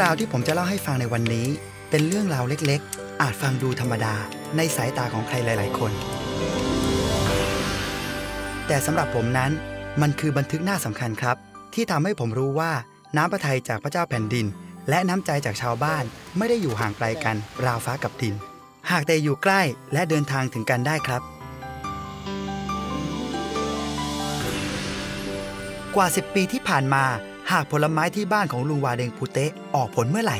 รื่องราวที่ผมจะเล่าให้ฟังในวันนี้ เป็นเรื่องราวเล็กๆ อาจฟังดูธรรมดาในสายตาของใครหลาย ๆ คน แต่สำหรับผมนั้นมันคือบันทึกหน้าสำคัญครับ ที่ทำให้ผมรู้ว่าน้ำพระทัยจากพระเจ้าแผ่นดิน และน้ำใจจากชาวบ้านไม่ได้อยู่ห่างไกลกัน ราวฟ้ากับดิน หากแต่อยู่ใกล้และเดินทางถึงกันได้ครับ กว่า 10 ปีที่ผ่านมา หากผลไม้ที่บ้านของลุงวาเดงพูเตะออกผลเมื่อไหร่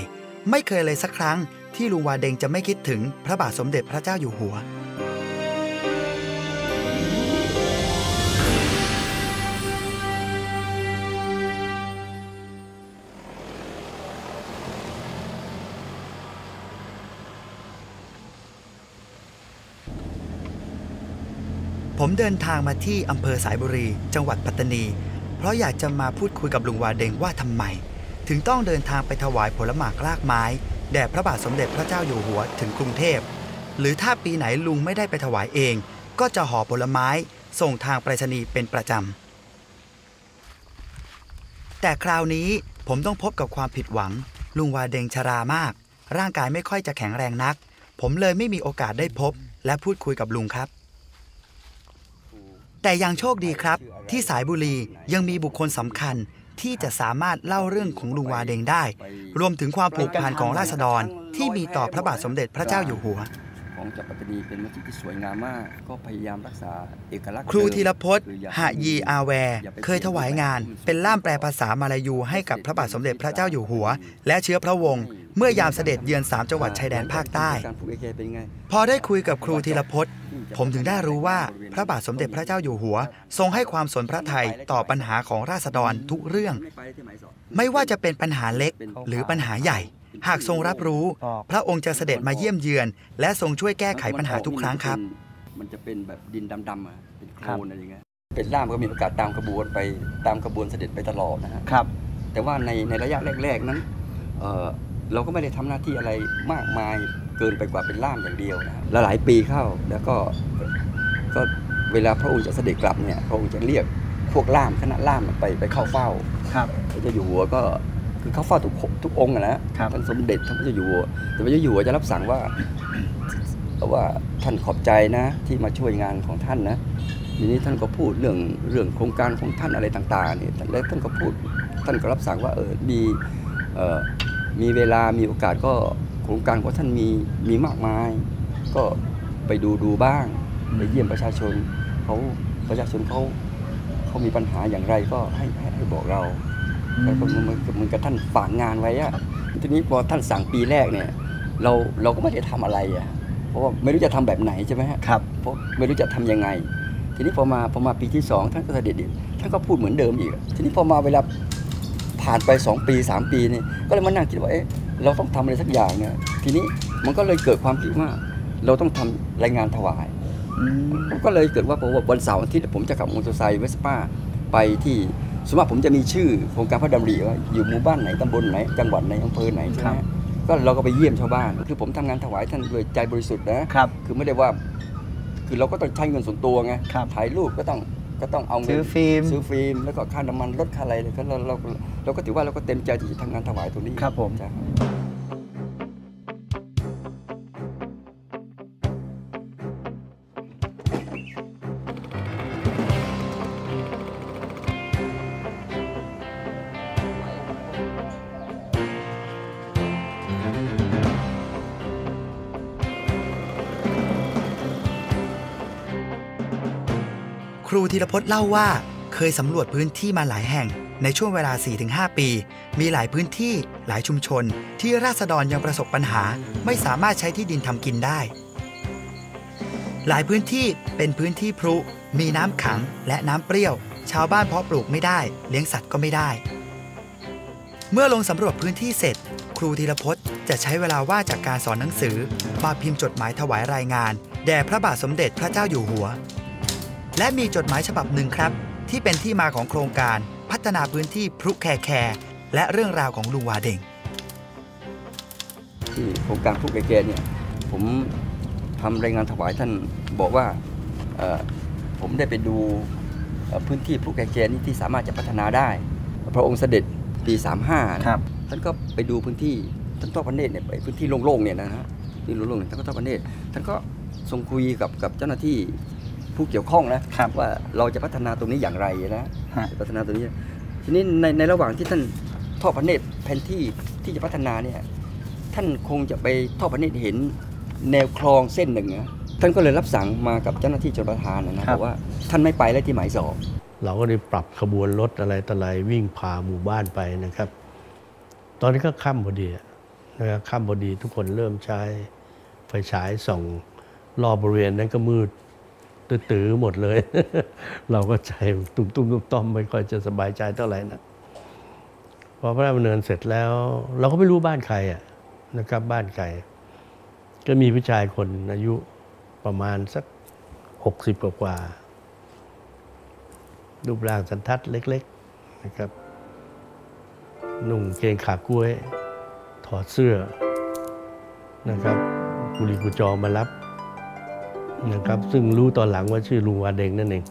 ไม่เคยเลยสักครั้งที่ลุงวาเดงจะไม่คิดถึงพระบาทสมเด็จพระเจ้าอยู่หัว ผมเดินทางมาที่อำเภอสายบุรี จังหวัดปัตตานี เพราะอยากจะมาพูดคุยกับลุงวาเดงว่าทำไม ถึงต้องเดินทางไปถวายผลหมากรากไม้ แด่พระบาทสมเด็จพระเจ้าอยู่หัวถึงกรุงเทพ หรือถ้าปีไหนลุงไม่ได้ไปถวายเอง ก็จะห่อผลไม้ส่งทางไปรษณีย์เป็นประจำ แต่คราวนี้ผมต้องพบกับความผิดหวัง ลุงวาเดงชรามาก ร่างกายไม่ค่อยจะแข็งแรงนัก ผมเลยไม่มีโอกาสได้พบ และพูดคุยกับลุงครับ แต่ยังโชคดีครับ ที่สายบุรียังมีบุคคลสำคัญที่จะสามารถเล่าเรื่องของลุงวาเดงได้ รวมถึงความผูกพันของราษฎรที่มีต่อพระบาทสมเด็จพระเจ้าอยู่หัว ของจักรปัตตานีเป็นมัสยิดที่สวยงามมาก ก็พยายามรักษาเอกลักษณ์ครูเดิมธีรพจน์คืออย่าหะยีอาแวเคยถวายงาน เป็นล่ามแปลภาษามาลายูให้กับพระบาทสมเด็จพระเจ้าอยู่หัว และเชื้อพระวงศ์เมื่อยามเสด็จเยือนสามจังหวัดชายแดนภาคใต้การผูกเอเคเป็นไงพอได้คุยกับครูธีรพจน์ ผมถึงได้รู้ว่าพระบาทสมเด็จพระเจ้าอยู่หัว ทรงให้ความสนพระทัยต่อปัญหาของราษฎรทุกเรื่อง ไม่ว่าจะเป็นปัญหาเล็กหรือปัญหาใหญ่ หากทรงรับรู้ พระองค์จะเสด็จมาเยี่ยมเยือน และทรงช่วยแก้ไขปัญหาทุกครั้งครับ มันจะเป็นแบบดินดำๆอะเป็นโคลครับนอะไรอย่างเงี้ยเป็นล่ามก็มีโอกาสตามขบวนไปตามขบวนเสด็จไปตลอดนะฮะครับ แต่ว่าในในระยะแรก ๆนั้นเอ่อเราก็ไม่ได้ทำหน้าที่อะไรมากมายเกินไปกว่าเป็นล่ามอย่างเดียวนะฮะและหลายปีเข้าแล้วก็ก็เวลาพระองค์จะเสด็จกลับเนี่ยพระองค์จะเรียกพวกล่ามคณะล่ามไปไปเข้าเฝ้าครับพระเจ้าอยู่หัวก็ คือเข้าเฝ้าทุกทุกองค์อะนะครับท่านสมเด็จท่านพระเจ้าอยู่หัวแต่พระเจ้าอยู่หัวจะรับสั่งว่าว่าท่านขอบใจนะ ที่มาช่วยงานของท่านนะทีนี้ท่านก็พูดเรื่องเรื่องโครงการของท่านอะไรต่างๆเนี่ยแล้วท่านก็พูดท่านก็รับสั่งว่าเออมีเอ่อมีเวลามีโอกาสก็โครงการของท่านมีมีมากมาย ก็ไปดูดูบ้างไปเยี่ยมประชาชนเขาประชาชนเขาเขามีปัญหาอย่างไรก็ให้ให้ให้บอกเรา แล้วก็เหมือนกับเหมือนกับท่านฝากงานไว้อะทีนี้พอท่านสั่งปีแรกเนี่ย เราเราก็ไม่ได้ทำอะไรอะเพราะว่าไม่รู้จะทำแบบไหนใช่ไหมฮะครับเพราะไม่รู้จะทำยังไง ทีนี้พอมาพอมาปีที่สองท่านก็เสด็จอีกท่านก็พูดเหมือนเดิมอีก ทีนี้พอมาเวลาผ่านไปสองปีสามปีเนี่ยก็เลยมานั่งคิดว่าเอ๊ะเราต้องทำอะไรสักอย่างเนี่ยทีนี้มันก็เลยเกิดความคิดว่า เราต้องทำรายงานถวายอืมก็เลยเกิดว่าผมว่าวันเสาร์อาทิตย์ผมจะขับมอเตอร์ไซค์เวสป้าไปที่ สมมติผมจะมีชื่อโครงการพระดำริว่าอยู่หมู่บ้านไหนตำบลไหนจังหวัดไหนอำเภอไหนใช่ไหมก็เราก็ไปเยี่ยมชาวบ้าน คือผมทำงานถวายท่านด้วยใจบริสุทธิ์นะครับคือไม่ได้ว่า คือเราก็ต้องใช้เงินส่วนตัวไงครับถ่ายรูปก็ต้องก็ต้องเอาเงินซื้อฟิล์มซื้อฟิล์มแล้วก็ค่าน้ำมันรถค่าอะไรเลยก็เราเราเราก็ถือว่าเราก็เต็มใจที่จะทำงานถวายตรงนี้ครับผม ครูธีรพจน์เล่าว่า เคยสำรวจพื้นที่มาหลายแห่ง ในช่วงเวลา 4-5 ปี มีหลายพื้นที่หลายชุมชน ที่ราษฎรยังประสบปัญหา ไม่สามารถใช้ที่ดินทำกินได้ หลายพื้นที่เป็นพื้นที่พรุ มีน้ำขังและน้ำเปรี้ยว ชาวบ้านเพาะปลูกไม่ได้ เลี้ยงสัตว์ก็ไม่ได้ เมื่อลงสำรวจพื้นที่เสร็จ ครูธีรพจน์จะใช้เวลาว่าจากการสอนหนังสือมาพิมพ์จดหมายถวายรายงาน แด่พระบาทสมเด็จพระเจ้าอยู่หัว และมีจดหมายฉบับหนึ่งครับ ที่เป็นที่มาของโครงการพัฒนาพื้นที่พรุแคแคร์และเรื่องราวของลุงวาเดงที่โครงการผู้แก่ๆเนี่ยผมทำรายงานถวายท่านบอกว่าผมได้ไปดูพื้นที่พลุแกแกนี่ที่สามารถจะพัฒนาได้ พระองค์เสด็จปี 35นะครับท่านก็ไปดูพื้นที่ท่านทอดพระเนตรเนี่ยไปพื้นที่โล่งๆเนี่ยนะฮะที่โล่งๆเนี่ยท่านก็ทอดพระเนตรท่านก็ทรงคุยกับกับเจ้าหน้าที่ ผู้เกี่ยวข้องนะครับว่าเราจะพัฒนาตรงนี้อย่างไรนะฮะพัฒนาตรงนี้ ทีนี้ในในระหว่างที่ท่านทอดพระเนตรแผนที่ที่จะพัฒนาเนี่ยท่านคงจะไปทอดพระเนตรเห็นแนวคลองเส้นหนึ่งนะท่านก็เลยรับสั่งมากับเจ้าหน้าที่ชลประทานนะนะครับบอกว่าท่านไม่ไปแล้วที่หมายสองเราก็ได้ปรับขบวนรถอะไรต่ออะไรวิ่งพาหมู่บ้านไปนะครับ ตอนนี้ก็ค่ำพอดีอะนะครับค่ำพอดีทุกคนเริ่มใช้ไฟฉายส่องรอบบริเวณนั้นก็มืด ตื้อๆหมดเลย เราก็ใจตุ้มๆตุ้มๆต้อมไม่ค่อยจะสบายใจเท่าไหร่นะพอพระราชดำเนินเสร็จแล้ว เราก็ไม่รู้บ้านใครอะนะครับบ้านใครก็มีผู้ชายคนอายุประมาณสักหกสิบกว่ารูปร่างสันทัดเล็ก ๆนะครับ นุ่งเกงขากล้วย ถอดเสื้อนะครับกุลีกุจอมารับ นะครับ ซึ่งรู้ตอนหลังว่าชื่อลุงวาเดงนั่นเอง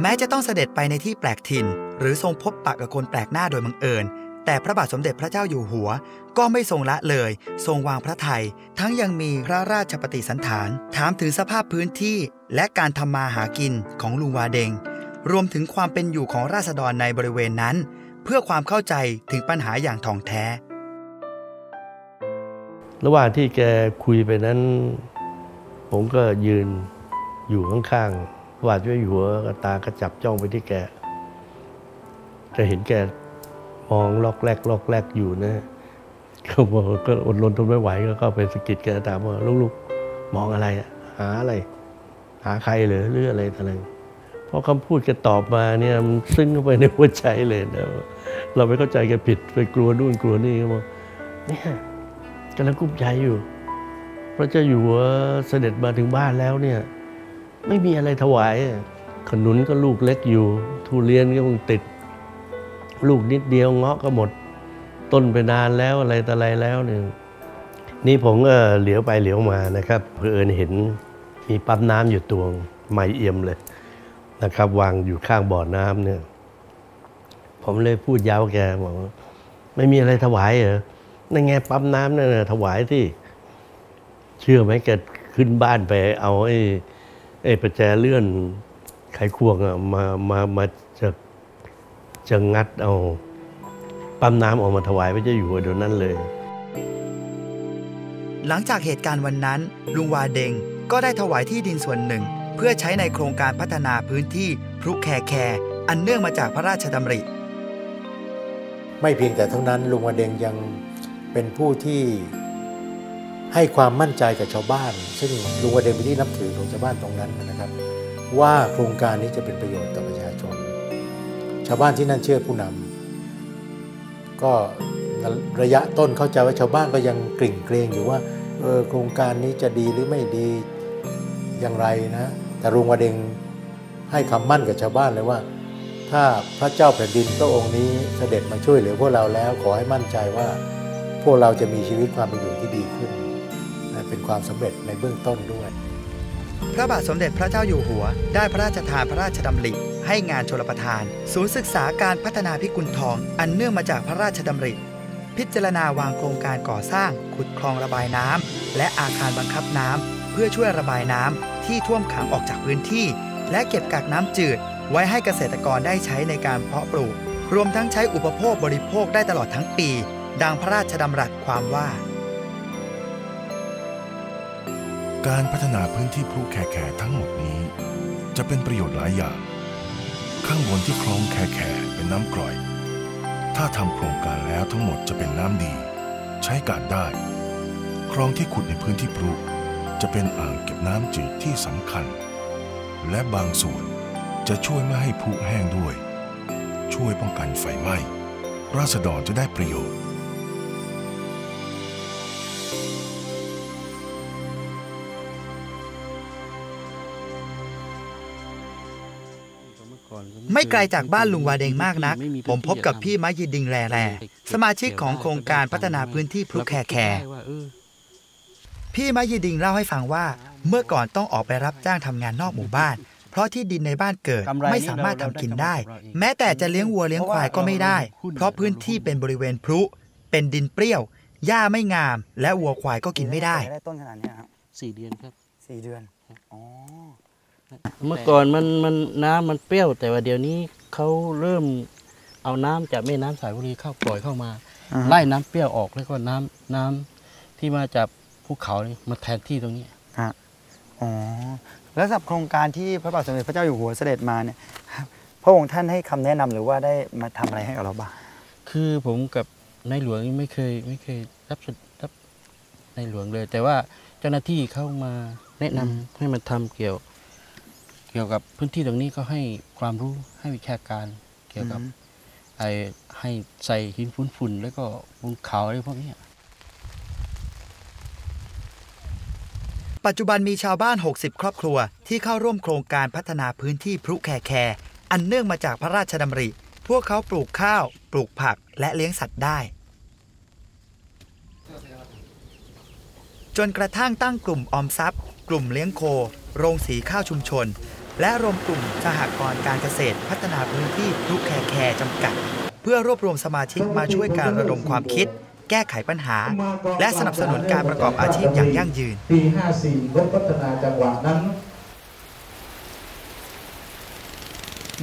แม้จะต้องเสด็จไปในที่แปลกถิ่น หรือทรงพบปะกับคนแปลกหน้าโดยบังเอิญ แต่พระบาทสมเด็จพระเจ้าอยู่หัว ก็ไม่ทรงละเลย ทรงวางพระไทย ทั้งยังมีพระราชปฏิสันฐาน ถามถึงสภาพพื้นที่ และการทำมาหากินของลุงวาเดง รวมถึงความเป็นอยู่ของราษฎรในบริเวณนั้น เพื่อความเข้าใจถึงปัญหาอย่างถ่องแท้ ระหว่างที่แกคุยไปนั้น ผมก็ยืนอยู่ข้างๆพระบาทช่วยอยู่หัวกตาก็จับจ้องไปที่แกจะเห็นแกมองลอกแรกลอกแรกอยู่นะก็บอกก็อดรนทนไม่ไหวก็เข้าไปสะกิดแกถามว่าลูกๆ มองอะไร หาอะไร หาใครเหรือหรืออะไรอะไรเพราะคำพูดแกตอบมาเนี่ยมันซึ้งเข้าไปในหัวใจเลยนะเราไม่เข้าใจแกผิดไปกลัวนู่นกลัวนี่ก็บอกเนี่ย กำลังกุ้มใจอยู่ พระเจ้าอยู่หัวเสด็จมาถึงบ้านแล้วเนี่ยไม่มีอะไรถวาย ขนุนก็ลูกเล็กอยู่ ทุเรียนก็เพิ่งติด ลูกนิดเดียวเงาะก็หมด ต้นไปนานแล้วอะไรต่อะไรแล้วเนี่ยนี่ผมก็เหลียวไปเหลียวมานะครับเพื่อเอิญเห็นมีปั๊มน้ำอยู่ตวงไม่เอี่ยมเลยนะครับ วางอยู่ข้างบ่อน้ำเนี่ย ผมเลยพูดยาวแกบอกไม่มีอะไรถวายเหรอ นั่นไงปั๊มน้ำนั่นน่ะถวายที่ เชื่อไหมแกขึ้นบ้านไป เอาไอ้ไอ้ประแจเลื่อนไขควงอะมามามาจะจะงัดเอา ปั๊มน้ำออกมาถวายพระเจ้าอยู่หัวเดี๋ยวนั้นเลย หลังจากเหตุการณ์วันนั้น ลุงวาเดงก็ได้ถวายที่ดินส่วนหนึ่ง เพื่อใช้ในโครงการพัฒนาพื้นที่พรุแคแคอันเนื่องมาจากพระราชดำริ ไม่เพียงแต่เท่านั้นลุงวเดงยัง เป็นผู้ที่ให้ความมั่นใจกับชาวบ้าน ซึ่งลุงวเดงเป็นที่นับถือของชาวบ้านตรงนั้นนะครับ ว่าโครงการนี้จะเป็นประโยชน์ต่อประชาชน ชาวบ้านที่นั่นเชื่อผู้นำก็ระยะต้นเข้าใจว่าชาวบ้านก็ยังกริ่งเกรงอยู่ว่าเออโครงการนี้จะดีหรือไม่ดีอย่างไรนะ แต่ลุงวเดงให้คำมั่นกับชาวบ้านเลยว่า ถ้าพระเจ้าแผ่นดินพระองค์นี้เสด็จมาช่วยเหลือพวกเราแล้วขอให้มั่นใจว่า วกเราจะมีชีวิตความเป็นอยู่ที่ดีขึ้น เป็นความสำเร็จในเบื้องต้นด้วย พระบาทสมเด็จพระเจ้าอยู่หัว ได้พระราชทานพระราชดำริ ให้งานชลประทาน ศูนย์ศึกษาการพัฒนาพิกุลทอง อันเนื่องมาจากพระราชดำริ พิจารณาวางโครงการก่อสร้าง ขุดคลองระบายน้ำและอาคารบังคับน้ำเพื่อช่วยระบายน้ำที่ท่วมขังออกจากพื้นที่ และเก็บกักน้ำจืด ไว้ให้เกษตรกรได้ใช้ในการเพาะปลูก รวมทั้งใช้อุปโภคบริโภคได้ตลอดทั้งปี ดังพระราชดำรัสความว่า การพัฒนาพื้นที่พลุแคแคทั้งหมดนี้ จะเป็นประโยชน์หลายอย่าง ข้างบนที่คลองแคแคเป็นน้ำกร่อย ถ้าทำโครงการแล้วทั้งหมดจะเป็นน้ำดี ใช้การได้ คลองที่ขุดในพื้นที่พลุจะเป็นอ่างเก็บน้ำจืดที่สำคัญ และบางส่วนจะช่วยไม่ให้พุแห้งด้วย ช่วยป้องกันไฟไหม้ ราษฎรจะได้ประโยชน์ ไม่ไกลจากบ้านลุงวาเดงมากนัก ผมพบกับพี่มะยิดิงแลแลสมาชิกของโครงการพัฒนาพื้นที่พลุแคแคพพี่มะยีดิงเล่าให้ฟังว่า เมื่อก่อนต้องออกไปรับจ้างทำงานนอกหมู่บ้าน เพราะที่ดินในบ้านเกิดกำไรไม่สามารถทำกินได้นี่เราได้กำไรของเราเองแม้แต่จะเลี้ยงวัวเลี้ยงควายก็ไม่ได้ เพราะพื้นที่เป็นบริเวณพลุ เป็นดินเปรี้ยวหญ้าไม่งาม และวัวควายก็กินไม่ได้ได้ต้นขนาดนี้ครับสี่เดือนครับสี่เดือนอ๋อ เมื่อก่อนมันมันน้ำมันเปรี้ยว แต่ว่าเดี๋ยวนี้เขาเริ่มเอาน้ำจากแม่น้ำสายบุรีเข้าปล่อยเข้ามา อ่าฮะ ไล่น้ำเปรี้ยวออกแล้วก็น้ำน้ำที่มาจากภูเขานี่มาแทนที่ตรงนี้อ๋อแล้วสำหรับโครงการที่พระบาทสมเด็จพระเจ้าอยู่หัวเสด็จมาเนี่ยครับพระองค์ท่านให้คำแนะนำหรือว่าได้มาทำอะไรให้กับเราบ้างคือผมกับในหลวงนี่ไม่เคยไม่เคยรับสรับในหลวงเลย แต่ว่าเจ้าหน้าที่เข้ามาแนะนำให้มันทำเกี่ยวเกี่ยวกับพื้นที่ตรงนี้ก็ให้ความรู้ให้วิชาการเกี่ยวกับอืมไอ้ให้ใส่หินฝุ่นฝุ่นๆแล้วก็บนเขาอะไรพวกเนี้ยปัจจุบันมีชาวบ้าน 60 ครอบครัว ที่เข้าร่วมโครงการพัฒนาพื้นที่พรุแคแคอันเนื่องมาจากพระราชดำริ พวกเขาปลูกข้าว ปลูกผักและเลี้ยงสัตว์ได้ จนกระทั่งตั้งกลุ่มออมทรัพย์ กลุ่มเลี้ยงโค โรงสีข้าวชุมชน และรวมกลุ่มสหกรณ์การเกษตร พัฒนาพื้นที่พรุแคแคจำกัด เพื่อรวบรวมสมาชิกมาช่วยการระดมความคิด แก้ไขปัญหา และสนับสนุนการประกอบอาชีพอย่างยั่งยืน ปี 54งบพัฒนาจังหวัดนั้น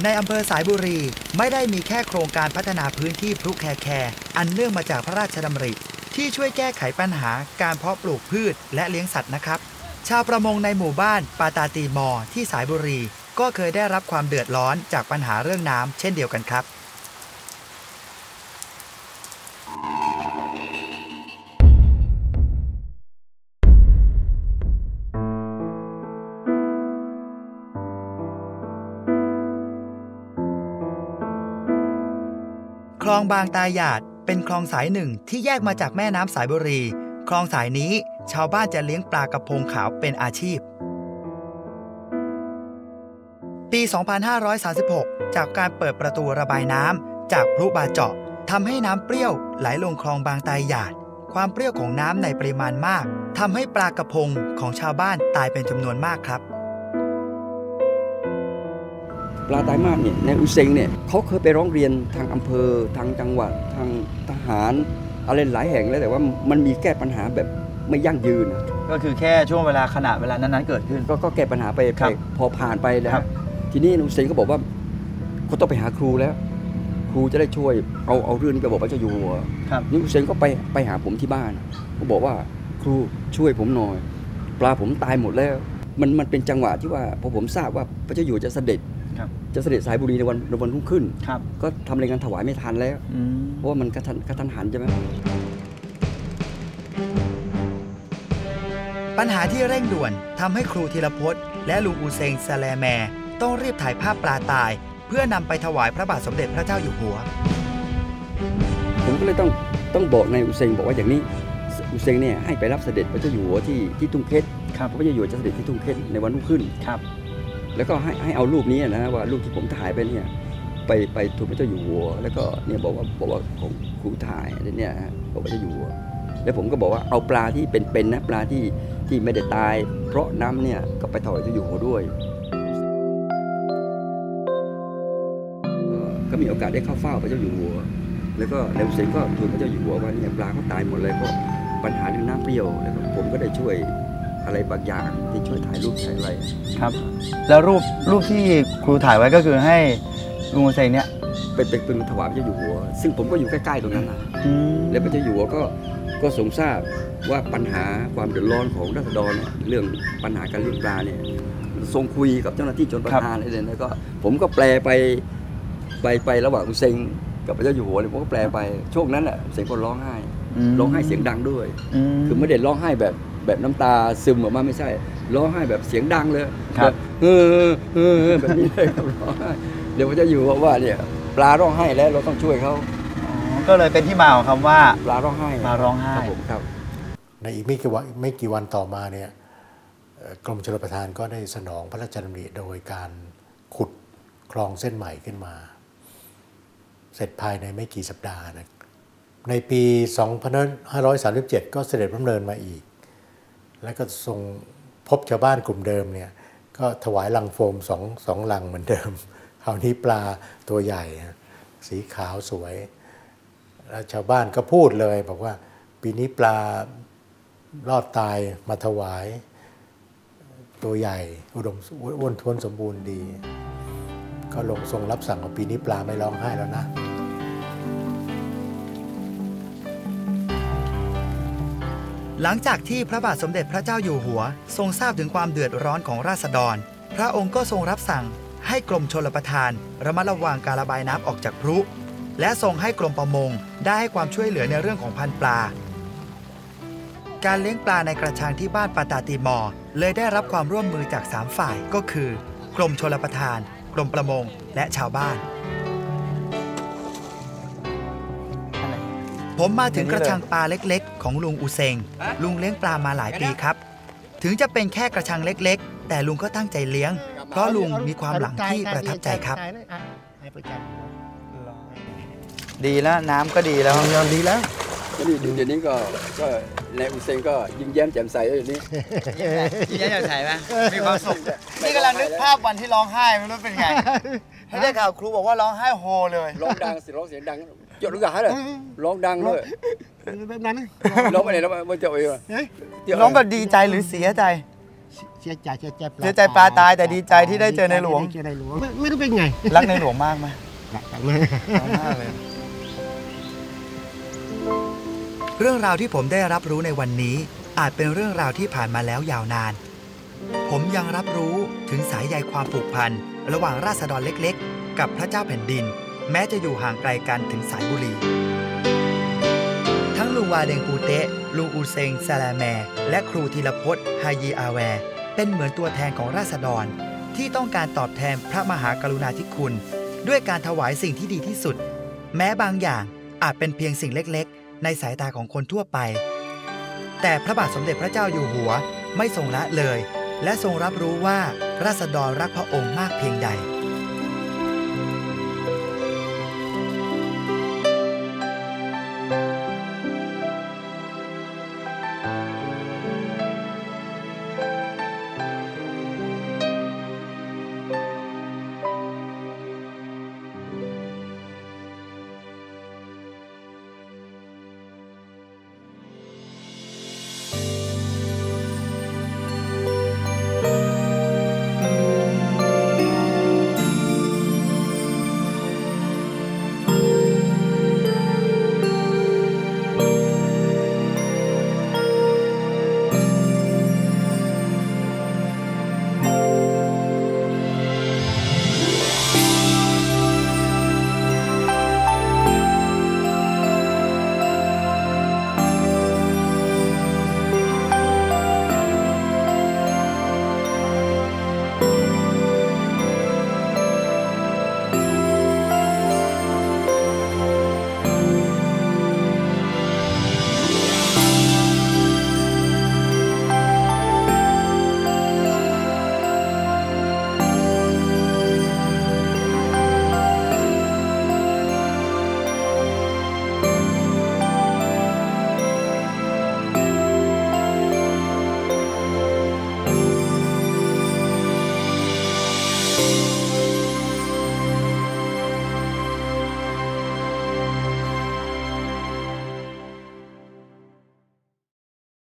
ในอำเภอสายบุรีไม่ได้มีแค่โครงการพัฒนาพื้นที่พลุแคแคอันเนื่องมาจากพระราชดำริ ที่ช่วยแก้ไขปัญหาการเพาะปลูกพืชและเลี้ยงสัตว์นะครับ ชาวประมงในหมู่บ้านปาตาตีมอที่สายบุรี ก็เคยได้รับความเดือดร้อนจากปัญหาเรื่องน้ำเช่นเดียวกันครับ คลองบางตาหยาดเป็นคลองสายหนึ่งที่แยกมาจากแม่น้ำสายบุรี คลองสายนี้ ชาวบ้านจะเลี้ยงปลากระพงขาวเป็นอาชีพ ปี 2536 จากการเปิดประตูระบายน้ำจากพลุบาเจาะทำให้น้ำเปรี้ยวไหลลงคลองบางตาหยาด ความเปรี้ยวของน้ำในปริมาณมากทำให้ปลากระพงของชาวบ้านตายเป็นจำนวนมากครับปลาตายมากเนี่ยในอุเซงเนี่ยเขาเคยไปร้องเรียนทางอำเภอทางจังหวัดทางทหาร อะไรหลายแห่งแล้วแต่ว่ามันมีแก้ปัญหาแบบ ไม่ยั่งยืน ก็คือแค่ช่วงเวลาขณะเวลานั้นๆเกิดขึ้น ก็ก็แก้ปัญหาไปครับไปพอผ่านไปแล้วครับ ทีนี้อุเซงก็บอกว่าเขาต้องไปหาครูแล้ว ครูจะได้ช่วยเอาเอาเรื่องนี้ไปบอกพระเจ้าอยู่หัว ครับ นี่อุเซนก็ไปไปหาผมที่บ้านก็บอกว่าครูช่วยผมหน่อย ปลาผมตายหมดแล้ว มันมันเป็นจังหวะที่ว่าพอผมทราบว่าพระเจ้าอยู่หัวจะเสด็จครับ จะเสด็จสายบุรีในวันในวันรุ่งขึ้น ครับก็ทำรายงานถวายไม่ทันแล้ว อืมเพราะว่ามันกระทันกระทันหันใช่ไหม ปัญหาที่เร่งด่วนทำให้ครูธีรพจน์ และลุงอูเซงซาแลแมต้องรีบถ่ายภาพปลาตาย เพื่อนำไปถวายพระบาทสมเด็จพระเจ้าอยู่หัว ผมก็เลยต้องต้องบอกในายอุเซงบอกว่าอย่างนี้อุเซงเนี่ยให้ไปรับเสด็จพระเจ้าอยู่หัวที่ที่ทุ่งเคสครับพระเจ้าอยู่หัวจะเสด็จที่ทุ่งเคสในวันรุ่งขึ้นครับ แล้วก็ให้ให้เอารูปนี้นะว่ารูปที่ผมถ่ายไปเนี่ยไปไปทูลพระเจ้าอยู่หัว แล้วก็เนี่ยบอกว่าบอกว่าของครูถ่ายอะไรเนี่ยฮะบอกพระเจ้าอยู่หัวแล้วผมก็บอกว่าเอาปลาที่เป็นๆนะปลาที่ ที่ไม่ได้ตาย เพราะน้ำเนี่ยก็ไปถวายพระเจ้าอยู่หัวด้วยก็ก็มีโอกาสได้เข้าเฝ้าพระเจ้าอยู่หัว แล้วก็แล้วเสร็จก็ทูลพระเจ้าอยู่หัวว่าเนี่ยปลาเขาตายหมดเลยเพราะปัญหาเรื่องน้ำเปรี้ยวแล้วก็ผมก็ได้ช่วยอะไรบางอย่างที่ช่วยถ่ายรูปถ่ายอะไรครับ แล้วรูปรูปที่ครูถ่ายไว้ก็คือให้ลุงโฮเซนเนี่ยไปเป็นเป็นถวายพระเจ้าอยู่หัว ซึ่งผมก็อยู่ใกล้ๆตรงนั้นนะอืมแล้วพระเจ้าอยู่หัวก็ ก็ทรงทราบว่าปัญหาความเดือดร้อนของราษฎรเนี่ยเรื่องปัญหาการเลี้ยงปลาเนี่ยทรงคุยกับเจ้าหน้าที่ชนประทานอะไรเลยแล้วก็ผมก็แปลไปไปไประหว่างอุเซงกับพระเจ้าอยู่หัวเลยผมก็แปลไปช่วงนั้นแหละเสียงคนร้องไห้มร้องไห้เสียงดังด้วยมคือไม่ได้ร้องไห้แบบแบบน้ำตาซึมออกมาไม่ใช่ร้องไห้แบบเสียงดังเลยครับแเออเออเออเออแบบนี้เลยครับร้องไห้เดี๋ยวพระเจ้าอยู่หัวว่าเนี่ยปลาร้องไห้แล้วเราต้องช่วยเขาอ๋อ ก็เลยเป็นที่มาของคำว่าปลาร้องไห้ปลาร้องไห้ครับผมครับ ในอีกไม่กี่วันไม่กี่วันต่อมาเนี่ยเอ่อกรมชลประทานก็ได้สนองพระราชดำริโดยการขุดคลองเส้นใหม่ขึ้นมา เสร็จภายในไม่กี่สัปดาห์นะในปี 2537 ก็เสด็จพระดำเนินมาอีก แล้วก็ทรงพบชาวบ้านกลุ่มเดิมเนี่ยก็ถวายลังโฟมสองสองลังเหมือนเดิมคราวนี้ปลาตัวใหญ่ฮะสีขาวสวย แล้วชาวบ้านก็พูดเลยบอกว่าปีนี้ปลารอดตายมาถวาย ตัวใหญ่อุดมอ้วนท้วนสมบูรณ์ดี ก็ลงทรงรับสั่งว่าปีนี้ปลาไม่ร้องไห้แล้วนะหลังจากที่พระบาทสมเด็จพระเจ้าอยู่หัว ทรงทราบถึงความเดือดร้อนของราษฎร พระองค์ก็ทรงรับสั่งให้กรมชลประทาน ระมัดระวังการระบายน้ำออกจากพรุ และทรงให้กรมประมงได้ให้ความช่วยเหลือในเรื่องของพันธุ์ปลา การเลี้ยงปลาในกระชังที่บ้านปาตาติมอเลยได้รับความร่วมมือจาก 3 ฝ่ายก็คือ กรมชลประทาน กรมประมง และชาวบ้าน ผมมาถึงกระชังปลาเล็กๆ ของลุงอุเซง ลุงเลี้ยงปลามาหลายปีครับ ถึงจะเป็นแค่กระชังเล็กๆ แต่ลุงก็ตั้งใจเลี้ยง เพราะลุงมีความหลังที่ประทับใจครับ ดีแล้วน้ำก็ดีแล้วก็นี่เดี๋ยวนี้ก็ก็ในอุเซนก็ยิ้มแย้มแจ่มใสแล้วเดี๋ยวนี้ยิ้มแย้มแจ่มใสไหมมีความสุขนี่กำลังนึกภาพวันที่ร้องไห้ไม่รู้เป็นไงถ้าได้ข่าวครูบอกว่าร้องไห้โฮเลยร้องดังสิร้องเสียงดังเจาะลูกกาเลยร้องดังเลยแบบนั้นร้องไปไหนร้องไปเจาะเองร้องแบบดีใจหรือเสียใจเสียใจเสียใจเสียใจปลาตายแต่ดีใจที่ได้เจอในหลวงได้เจอในหลวงไม่ไม่รู้เป็นไงรักในหลวงมากไหมรักมากรักมากเลย เรื่องราวที่ผมได้รับรู้ในวันนี้ อาจเป็นเรื่องราวที่ผ่านมาแล้วยาวนาน ผมยังรับรู้ถึงสายใยความผูกพัน ระหว่างราษฎรเล็กๆ กับพระเจ้าแผ่นดิน แม้จะอยู่ห่างไกลกันถึงสายบุรี ทั้งลุงวาเดงปูเตะลุงอูเซงซาลาแม และครูธีรพจน์ฮายีอาแว เป็นเหมือนตัวแทนของราษฎรที่ต้องการตอบแทนพระมหากรุณาธิคุณ ด้วยการถวายสิ่งที่ดีที่สุด แม้บางอย่างอาจเป็นเพียงสิ่งเล็กๆ ในสายตาของคนทั่วไป แต่พระบาทสมเด็จพระเจ้าอยู่หัวไม่ทรงละเลย และทรงรับรู้ว่าราษฎรรักพระองค์มากเพียงใด